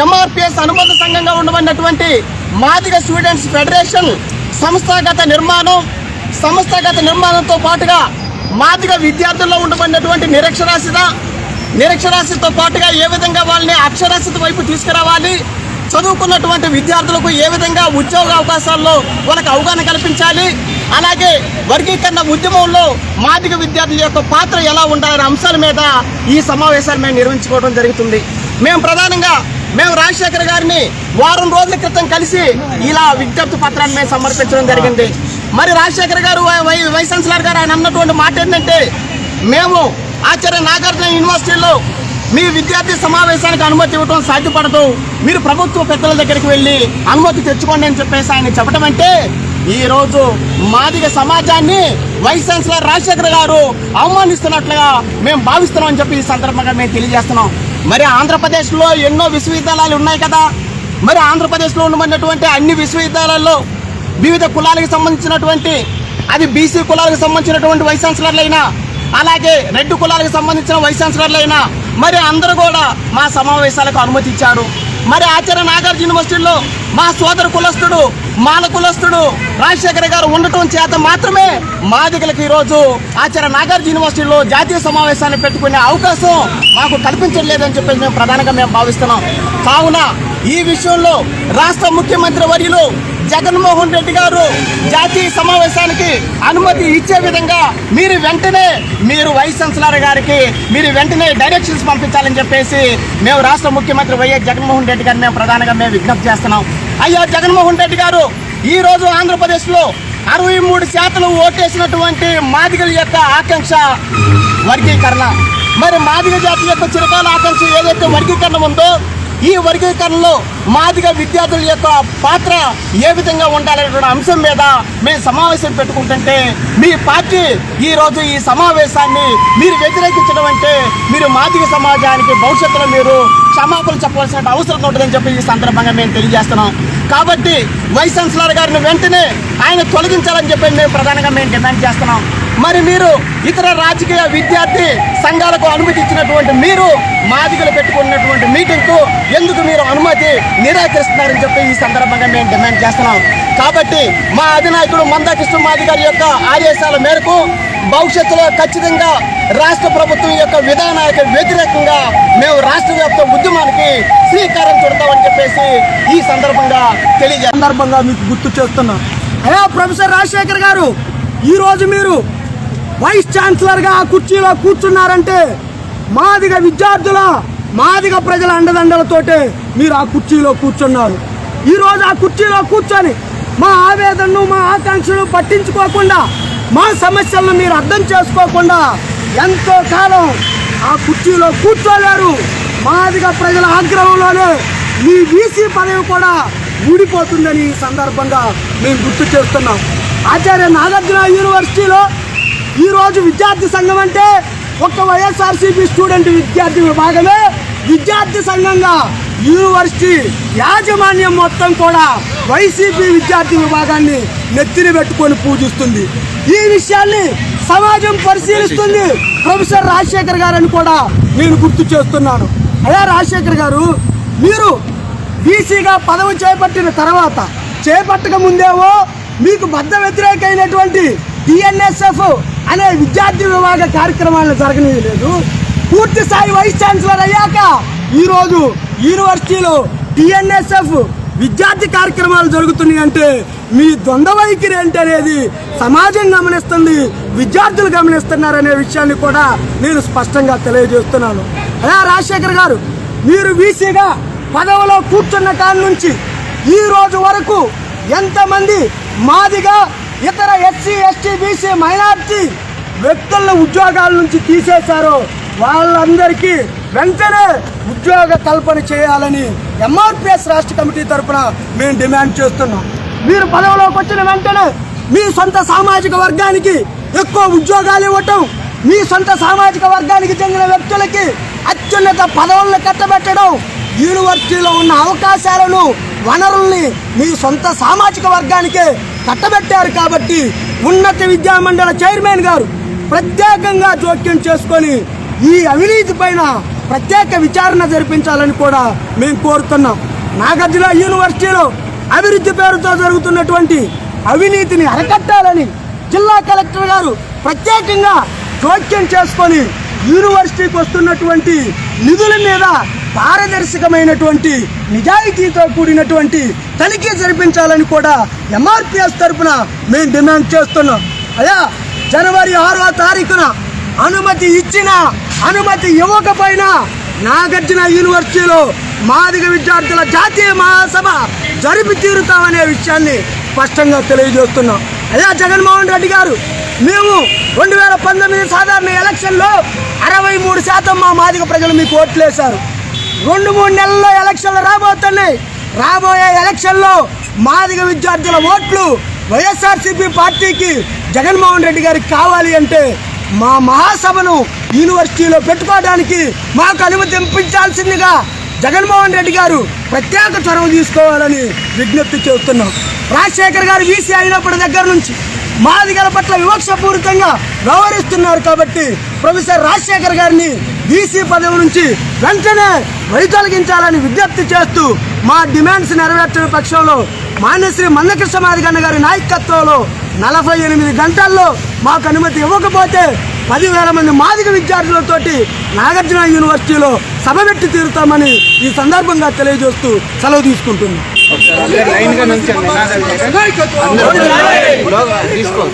ఎంఆర్పిఎస్ అనుబంధ సంఘంగా ఉండబడినటువంటి Madiga students federation సంస్థాగత నిర్మాణం సంస్థాగత నిర్మాణంతో పాటుగా మాదిగ విద్యార్థుల్లో ఉండబడినటువంటి నిరక్షరాస్యత నిరక్షరాస్యతతో పాటుగా ఏ విధంగా వాళ్ళని అక్షరాస్యత వైపు తీసుకురావాలి చదువుకున్నటువంటి విద్యార్థులకు ఏ విధంగా ఉద్యోగ అవకాశాల్లో వాళ్ళకి అవగాహన కల్పించాలి అలాగే వర్గీకరణ ఉద్యమంలో మాదిగ విద్యార్థుల యొక్క పాత్ర ఎలా ఉండాలనే అంశాల మీద ఈ సమావేశాలు మేము నిర్వహించుకోవడం జరుగుతుంది. మేము ప్రధానంగా మేము రాజశేఖర్ గారిని వారం రోజుల క్రితం కలిసి ఇలా విజ్ఞప్తి పత్రాన్ని మేము సమర్పించడం జరిగింది. మరి రాజశేఖర్ గారు వై- వై- వైస్ ఛాన్సలర్ గారు ఆయన అన్నటువంటి మాట ఏంటంటే మేము ఆచార్య నాగార్జున యూనివర్సిటీలో మీ విద్యార్థి సమావేశానికి అనుమతి ఇవ్వడం సాధ్యపడదు. మీరు ప్రభుత్వ పెద్దల దగ్గరికి వెళ్ళి అనుమతి తెచ్చుకోండి అని చెప్పేసి ఆయన చెప్పడం అంటే ఈరోజు మాదిగ సమాజాన్ని వైస్ ఛాన్సలర్ రాజశేఖర్ గారు అవమానిస్తున్నట్లుగా మేము భావిస్తున్నామని చెప్పి ఈ సందర్భంగా మేము తెలియజేస్తున్నాం. మరి ఆంధ్రప్రదేశ్లో ఎన్నో విశ్వవిద్యాలయాలు ఉన్నాయి కదా? మరి ఆంధ్రప్రదేశ్లో ఉన్నటువంటి అన్ని విశ్వవిద్యాలయాల్లో వివిధ కులాలకు సంబంధించినటువంటి అది బీసీ కులాలకు సంబంధించినటువంటి వైస్ ఛాన్సలర్లైనా అలాగే రెడ్ కులాలకు సంబంధించిన వైస్ ఛాన్సలర్లైనా మరి అందరూ కూడా మా సమావేశాలకు అనుమతి ఇచ్చారు మరి ఆచార్య నాగార్జున యూనివర్సిటీలో మా సోదర కులస్తుడు మాల కులస్తుడు రాజశేఖర గారు ఉండటం చేత మాత్రమే మాదిగలకు ఈరోజు ఆచార్య నాగార్జున యూనివర్సిటీలో జాతీయ సమావేశాన్ని పెట్టుకునే అవకాశం మాకు కల్పించలేదని చెప్పేసి మేము ప్రధానంగా మేము భావిస్తున్నాం. కావున ఈ విషయంలో రాష్ట్ర ముఖ్యమంత్రి వర్యులు జగన్మోహన్ రెడ్డి గారు జాతీయ సమావేశానికి అనుమతి ఇచ్చే విధంగా మీరు వెంటనే మీరు వైస్ ఛాన్సలర్ గారికి మీరు వెంటనే డైరెక్షన్స్ పంపించాలని చెప్పేసి మేము రాష్ట్ర ముఖ్యమంత్రి వైఎస్ జగన్మోహన్ రెడ్డి గారిని మేము ప్రధానంగా మేము విజ్ఞప్తి చేస్తున్నాం. అయ్యా జగన్మోహన్ రెడ్డి గారు ఈరోజు ఆంధ్రప్రదేశ్లో అరవై మూడు శాతం ఓటేసినటువంటి మాదిగల యొక్క ఆకాంక్ష వర్గీకరణ. మరి మాదిగ జాతి యొక్క చిరకాల ఆకాంక్ష ఏదైతే వర్గీకరణ ఉందో ఈ వర్గీకరణలో మాదిగ విద్యార్థుల యొక్క పాత్ర ఏ విధంగా ఉండాలనేటువంటి అంశం మీద మేము సమావేశం పెట్టుకుంటుంటే మీ పార్టీ ఈరోజు ఈ సమావేశాన్ని మీరు వ్యతిరేకించడం అంటే మీరు మాదిగ సమాజానికి భవిష్యత్తులో మీరు క్షమాపణ చెప్పవలసిన అవసరం ఉంటుందని చెప్పి ఈ సందర్భంగా మేము తెలియజేస్తున్నాం. కాబట్టి వైస్ ఛాన్సలర్ గారిని వెంటనే ఆయన తొలగించాలని చెప్పి మేము ప్రధానంగా మేము డిమాండ్ చేస్తున్నాం. మరి మీరు ఇతర రాజకీయ విద్యార్థి సంఘాలకు అనుమతి ఇచ్చినటువంటి మీరు మాదిగలు పెట్టుకున్నటువంటి మీటింగ్కు ఎందుకు మీరు అనుమతి నిరాకరిస్తున్నారని చెప్పి ఈ సందర్భంగా మేము డిమాండ్ చేస్తున్నాం. కాబట్టి మా అధినాయకుడు మందాకృష్ణ మాది గారి యొక్క ఆదేశాల మేరకు భవిష్యత్తులో ఖచ్చితంగా రాష్ట్ర ప్రభుత్వం యొక్క విధానానికి వ్యతిరేకంగా మేము రాష్ట్ర వ్యాప్త ఉద్యమానికి శ్రీకారం చుడతామని చెప్పేసి ఈ సందర్భంగా తెలియజే సందర్భంగా మీకు గుర్తు చేస్తున్నా. అయ్యా ప్రొఫెసర్ రాజశేఖర్ గారు ఈరోజు మీరు వైస్ ఛాన్సలర్గా ఆ కుర్చీలో కూర్చున్నారంటే మాదిగ విద్యార్థుల మాదిగ ప్రజల అండదండలతోటే మీరు ఆ కుర్చీలో కూర్చున్నారు. ఈరోజు ఆ కుర్చీలో కూర్చొని మా ఆవేదనను మా ఆకాంక్షను పట్టించుకోకుండా మా సమస్యలను మీరు అర్థం చేసుకోకుండా ఎంతో కాలం ఆ కుర్చీలో కూర్చోలేరు. మాదిగ ప్రజల ఆగ్రహంలోనే మీ వీసీ పదవి కూడా ఊడిపోతుందని ఈ సందర్భంగా మేము గుర్తు చేస్తున్నాం. ఆచార్య నాగార్జున యూనివర్సిటీలో ఈరోజు విద్యార్థి సంఘం అంటే ఒక్క వైఎస్ఆర్సీపీ స్టూడెంట్ విద్యార్థి విభాగమే విద్యార్థి సంఘంగా యూనివర్సిటీ యాజమాన్యం మొత్తం కూడా వైసీపీ విద్యార్థి విభాగాన్ని నెత్తిన పెట్టుకొని పూజిస్తుంది. ఈ విషయాన్ని సమాజం పరిశీలిస్తుంది ప్రొఫెసర్ రాజశేఖర్ గారని కూడా నేను గుర్తు చేస్తున్నాను. అయ్యా రాజశేఖర్ గారు మీరు బీసీగా పదవి చేపట్టిన తర్వాత చేపట్టక ముందేమో మీకు బద్ద వ్యతిరేకమైనటువంటి టిఎన్ఎస్ఎఫ్ అనే విద్యార్థి విభాగ కార్యక్రమాలను జరగలేదు పూర్తి స్థాయి వైస్ ఛాన్సలర్ అయ్యాక ఈరోజు యూనివర్సిటీలో టిఎన్ఎస్ఎఫ్ విద్యార్థి కార్యక్రమాలు జరుగుతున్నాయి అంటే మీ ద్వంద్వ వైఖరి ఏంటి అనేది సమాజం గమనిస్తుంది విద్యార్థులు గమనిస్తున్నారనే విషయాన్ని కూడా నేను స్పష్టంగా తెలియజేస్తున్నాను. అలా రాజశేఖర్ గారు మీరు వీసీగా పదవిలో కూర్చున్న కాడి నుంచి ఈ రోజు వరకు ఎంతమంది మాదిగా ఇతర ఎస్సీ ఎస్టీ బీసీ మైనార్టీ వ్యక్తులను ఉద్యోగాల నుంచి తీసేశారో వాళ్ళందరికీ వెంటనే ఉద్యోగ కల్పన చేయాలని ఎంఆర్పిఎస్ రాష్ట్ర కమిటీ తరఫున మేము డిమాండ్ చేస్తున్నాం. మీరు పదవిలోకి వచ్చిన వెంటనే మీ సొంత సామాజిక వర్గానికి ఎక్కువ ఉద్యోగాలు ఇవ్వటం మీ సొంత సామాజిక వర్గానికి చెందిన వ్యక్తులకి అత్యున్నత పదవులను కట్టబెట్టడం యూనివర్సిటీలో ఉన్న అవకాశాలను వనరుల్ని మీ సొంత సామాజిక వర్గానికే కట్టబెట్టారు కాబట్టి ఉన్నత విద్యామండలి చైర్మన్ గారు ప్రత్యేకంగా జోక్యం చేసుకొని ఈ అవినీతి పైన ప్రత్యేక విచారణ జరిపించాలని కూడా మేము కోరుతున్నాం. నాగార్జున యూనివర్సిటీలో అభివృద్ధి పేరుతో జరుగుతున్నటువంటి అవినీతిని అరకట్టాలని జిల్లా కలెక్టర్ గారు ప్రత్యేకంగా జోక్యం చేసుకొని యూనివర్సిటీకి వస్తున్నటువంటి నిధుల మీద పారదర్శకమైనటువంటి నిజాయితీతో కూడినటువంటి తనిఖీ జరిపించాలని కూడా ఎంఆర్పిఎస్ తరఫున మేము డిమాండ్ చేస్తున్నాం. అయ్యా జనవరి ఆరో తారీఖున అనుమతి ఇచ్చిన అనుమతి ఇవ్వకపోయినా నాగార్జున యూనివర్సిటీలో మాదిగ విద్యార్థుల జాతీయ మహాసభ జరిపి తీరుతామనే విషయాన్ని స్పష్టంగా తెలియజేస్తున్నాం. అయ్యా జగన్మోహన్ రెడ్డి గారు మేము రెండు వేల పంతొమ్మిది సాధారణ ఎలక్షన్లో అరవై మూడు శాతం మా మాదిగ ప్రజలు మీకు ఓట్లేశారు. రెండు మూడు నెలల్లో ఎలక్షన్లు రాబోతున్నాయి. రాబోయే ఎలక్షన్లో మాదిగ విద్యార్థుల ఓట్లు వైఎస్ఆర్సీపీ పార్టీకి జగన్మోహన్ రెడ్డి గారికి కావాలి అంటే మా మహాసభను యూనివర్సిటీలో పెట్టుకోవడానికి మాకు అనుమతి ఇప్పించాల్సిందిగా జగన్మోహన్ రెడ్డి గారు ప్రత్యేక చొరవ తీసుకోవాలని విజ్ఞప్తి చేస్తున్నాం. రాజశేఖర్ గారు వీసీ అయినప్పటి దగ్గర నుంచి మాదిగల పట్ల వివక్షపూరితంగా వ్యవహరిస్తున్నారు కాబట్టి ప్రొఫెసర్ రాజశేఖర్ గారిని వీసీ పదవి నుంచి వెంటనే వైతొలగించాలని విజ్ఞప్తి చేస్తూ మా డిమాండ్స్ నెరవేర్చిన పక్షంలో మాన్యశ్రీ మందకృష్ణ మాదిగన్న గారి నాయకత్వంలో నలభై ఎనిమిది గంటల్లో మాకు అనుమతి ఇవ్వకపోతే పదివేల మంది మాదిగ విద్యార్థులతోటి నాగార్జున యూనివర్సిటీలో సభ పెట్టి తీరుతామని ఈ సందర్భంగా తెలియజేస్తూ సెలవు తీసుకుంటున్నాం. తీసుకో.